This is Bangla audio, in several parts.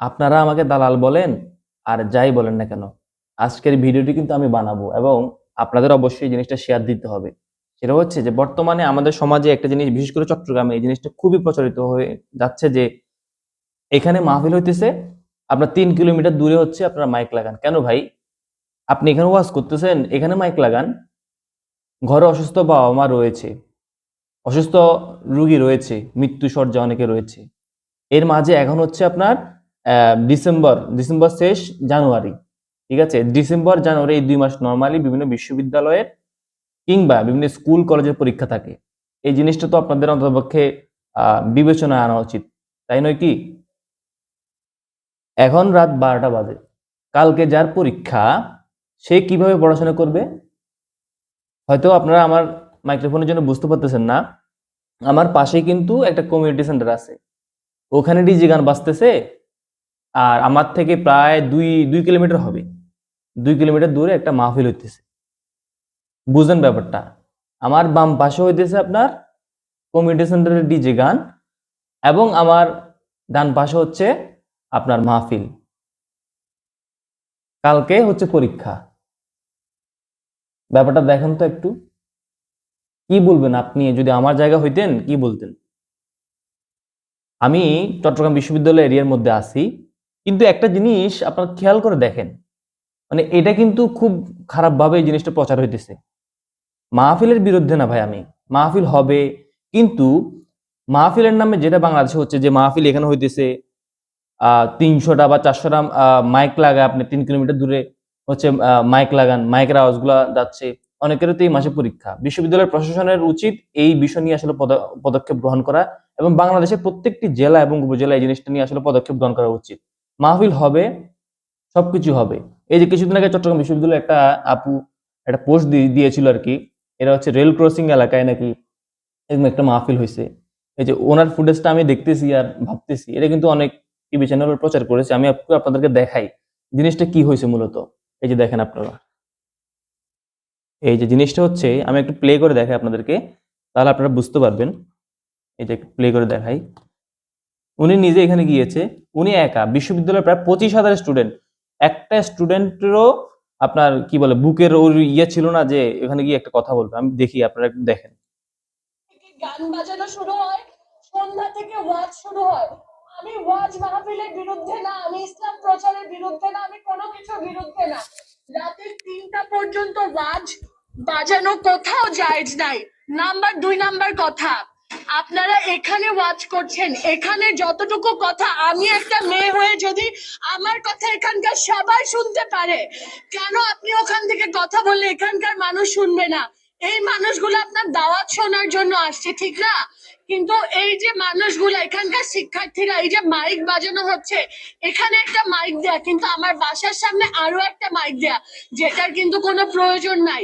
আপনারা আমাকে দালাল বলেন আর যাই বলেন না কেন, আজকের ভিডিওটি কিন্তু আমি বানাবো এবং আপনাদের অবশ্যই এই জিনিসটা শেয়ার দিতে হবে। সেটা হচ্ছে যে বর্তমানে আমাদের সমাজে একটা জিনিস, বিশেষ করে চট্টগ্রামে এই জিনিসটা খুবই প্রচলিত হয়ে যাচ্ছে যে এখানে মাহফিল হইতেছে, আপনার তিন কিলোমিটার দূরে হচ্ছে আপনারা মাইক লাগান। কেন ভাই? আপনি এখানে ওয়াজ করতেছেন, এখানে মাইক লাগান। ঘরে অসুস্থ বাবা মা রয়েছে, অসুস্থ রুগী রয়েছে মৃত্যু সজ্জা অনেকে রয়েছে। এর মাঝে এখন হচ্ছে আপনার ডিসেম্বর ডিসেম্বর শেষ জানুয়ারি ঠিক আছে? ডিসেম্বর জানুয়ারি এই দুই মাস নর্মালি বিভিন্ন বিশ্ববিদ্যালয়ের কিংবা বিভিন্ন স্কুল কলেজের পরীক্ষা থাকে। এই জিনিসটা তো আপনাদের অন্ততপক্ষে আহ, বিবেচনায় আনা উচিত তাই নয় কি? এখন রাত বারোটা বাজে। কালকে যার পরীক্ষা সে কীভাবে পড়াশোনা করবে? হয়তো আপনারা আমার মাইক্রোফোনের জন্য বুঝতে পারতেছেন না। আমার পাশে কিন্তু একটা কমিউনিটি সেন্টার আছে। ওখানে ডিজি গান বাজতেছে আর আমার থেকে প্রায় দুই দুই কিলোমিটার হবে। দুই কিলোমিটার দূরে একটা মাহফিল হইতেছে। বুঝলেন ব্যাপারটা? আমার বাম পাশে হইতেছে আপনার কমিউনিটি সেন্টারের ডিজে গান এবং আমার ডান পাশে হচ্ছে আপনার মাহফিল। কালকে হচ্ছে পরীক্ষা। ব্যাপারটা দেখেন তো একটু। কি বলবেন আপনি? যদি আমার জায়গা হইতেন, কি বলতেন? আমি চট্টগ্রাম বিশ্ববিদ্যালয় এরিয়ার মধ্যে আছি। কিন্তু একটা জিনিস আপনার খেয়াল করে দেখেন মানে এটা কিন্তু খুব খারাপভাবে এই জিনিসটা প্রচার হইতেছে। মাহফিলের বিরুদ্ধে না ভাই আমি, মাহফিল হবে, কিন্তু মাহফিলের নামে যেটা বাংলাদেশে হচ্ছে যে মাহফিল এখানে হইতেছে তিনশোটা বা চারশোটা মাইক লাগায় আপনি তিন কিলোমিটার দূরে হচ্ছে মাইক লাগান, মাইকের আওয়াজগুলা যাচ্ছে। অনেকেরও তো এই মাসে পরীক্ষা। বিশ্ববিদ্যালয়ের প্রশাসনের উচিত এই বিষয় নিয়ে আসলে পদ- পদক্ষেপ গ্রহণ করা এবং বাংলাদেশের প্রত্যেকটি জেলা এবং উপজেলা এই জিনিসটা নিয়ে আসলে পদক্ষেপ গ্রহণ করা উচিত। মাহফিল হবে, সবকিছু হবে। এই যে কিছুদিন আগে চট্টগ্রাম বিশ্ববিদ্যালয়ে একটা আপু একটা পোস্ট দিয়েছিল আর কি এটা হচ্ছে রেল ক্রসিং এলাকায় নাকি এরকম একটা মাহফিল হয়েছে। এই যে ওনার ফুটেজটা আমি দেখতেছি আর ভাবতেছি, এটা কিন্তু অনেক টিভি চ্যানেল প্রচার করেছে, আমি আপনাদেরকে দেখাই জিনিসটা কি হয়েছে মূলত। এই যে দেখেন আপনারা। এই যে জিনিসটা হচ্ছে, আমি একটু প্লে করে দেখাই আপনাদেরকে, তাহলে আপনারা বুঝতে পারবেন। এই যে একটু প্লে করে দেখাই। উনি নিজে এখানে গিয়েছে, উনি একা। বিশ্ববিদ্যালয়ের প্রায় পঁচিশ হাজার স্টুডেন্ট একটা স্টুডেন্টেরও আপনার কি বলে, বুকের ওর ইয়ে ছিল না যে এখানে গিয়ে একটা কথা বলবে। আমি দেখি, আপনারা দেখেন। গান বাজানো শুরু হয়, সন্ধ্যা থেকে ওয়াজ শুরু হয়। আমি ওয়াজ মাহফিলের বিরুদ্ধে না, আমি ইসলাম প্রচারের বিরুদ্ধে না, আমি কোনো কিছুর বিরুদ্ধে না। রাতের তিনটা পর্যন্ত ওয়াজ বাজানো কোথাও জায়েজ নাই। নাম্বার দুই, নাম্বার কথা। আপনারা এখানে ওয়াচ করছেন। এখানে যতটুকু কথা, আমি একটা মেয়ে হয়ে যদি আমার কথা এখানকার সবাই শুনতে পারে, কেন আপনি ওখান থেকে কথা বললে এখানকার মানুষ শুনবে না? এই মানুষগুলো আপনার দাওয়াত শোনার জন্য আসছে, ঠিক না? কিন্তু এই যে মানুষগুলো, এখানকার শিক্ষার্থীরা, এই যে মাইক বাজানো হচ্ছে, এখানে একটা মাইক দেয়া, কিন্তু আমার বাসার সামনে আরও একটা মাইক দেয়া, যেটার কিন্তু কোনো প্রয়োজন নাই।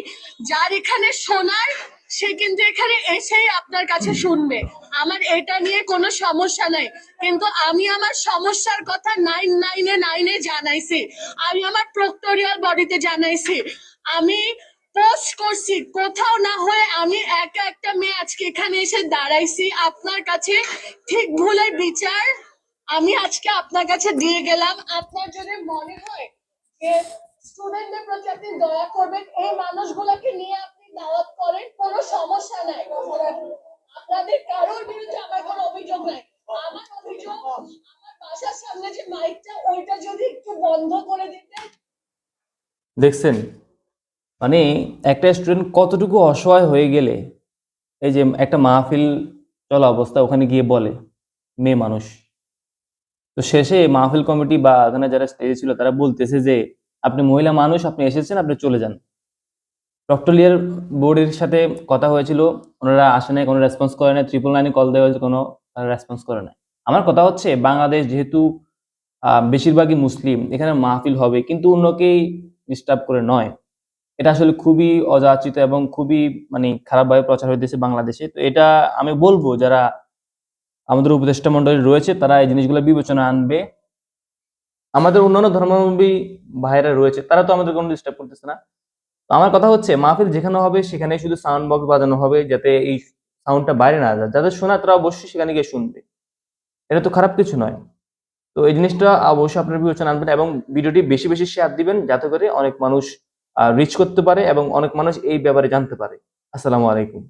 যার এখানে শোনার সে কিন্তু এখানে এসেই আপনার কাছে শুনবে। আমার এটা নিয়ে কোনো সমস্যা নাই। কিন্তু আমি আমার সমস্যার কথা নাইন নাইনে নাইনে জানাইছি। আমি আমার প্রক্টোরিয়াল বডিতে জানাইছি। আমি পোস্ট করছি। কোথাও না হয়ে আমি একা একটা মেয়ে আজকে এখানে এসে দাঁড়াইছি। আপনার কাছে ঠিক ভুলের বিচার আমি আজকে আপনার কাছে দিয়ে গেলাম। আপনার যদি মনে হয় যে স্টুডেন্টদের প্রতি আপনি দয়া করবেন। এই মানুষগুলোকে নিয়ে আপনি দাওয়াত করেন কোনো সমস্যা নাই আপনাদের কারোর বিরুদ্ধে আমার কোনো অভিযোগ নাই আমার অভিযোগ আমার বাসার সামনে যে মাইকটা ওইটা যদি একটু বন্ধ করে দিতেন দেখছেন মানে একটা স্টুডেন্ট কতটুকু অসহায় হয়ে গেলে, এই যে একটা মাহফিল চলা অবস্থা, ওখানে গিয়ে বলে, মেয়ে মানুষ। তো শেষে মাহফিল কমিটি বা ওখানে যারা স্টেজে ছিল, তারা বলতেছে যে, আপনি মহিলা মানুষ, আপনি এসেছেন, আপনি চলে যান। ডক্টরিয়ার বোর্ডের সাথে কথা হয়েছিল, ওনারা আসে নাই, কোনো রেসপন্স করে নাই ট্রিপল নাইনে কল দেওয়া হয়েছে, কোনো রেসপন্স করে নাই। আমার কথা হচ্ছে, বাংলাদেশ যেহেতু বেশিরভাগই মুসলিম, এখানে মাহফিল হবে, কিন্তু অন্যকেই ডিস্টার্ব করে নয়। এটা আসলে খুবই অযাচিত এবং খুবই মানে খারাপভাবে প্রচার হইতেছে বাংলাদেশে। তো এটা আমি বলব, যারা আমাদের উপদেষ্টা মন্ডলী রয়েছে, তারা এই জিনিসগুলো বিবেচনা আনবে। আমাদের অন্যান্য ধর্মাবলম্বী ভাইরা রয়েছে, তারা তো আমাদের কোনো ডিস্টার্ব করতেছে না। তো আমার কথা হচ্ছে, মাহফিল যেখানে হবে সেখানে শুধু সাউন্ড বক্স বাজানো হবে, যাতে এই সাউন্ডটা বাইরে না যায়। যাদের শোনা, তারা অবশ্যই সেখানে গিয়ে শুনবে। এটা তো খারাপ কিছু নয়। তো এই জিনিসটা অবশ্যই আপনার বিবেচনা আনবেন এবং ভিডিওটি বেশি বেশি শেয়ার দিবেন যাতে করে অনেক মানুষ রিচ করতে পারে এবং অনেক মানুষ এই ব্যাপারে জানতে পারে। আসসালামু আলাইকুম।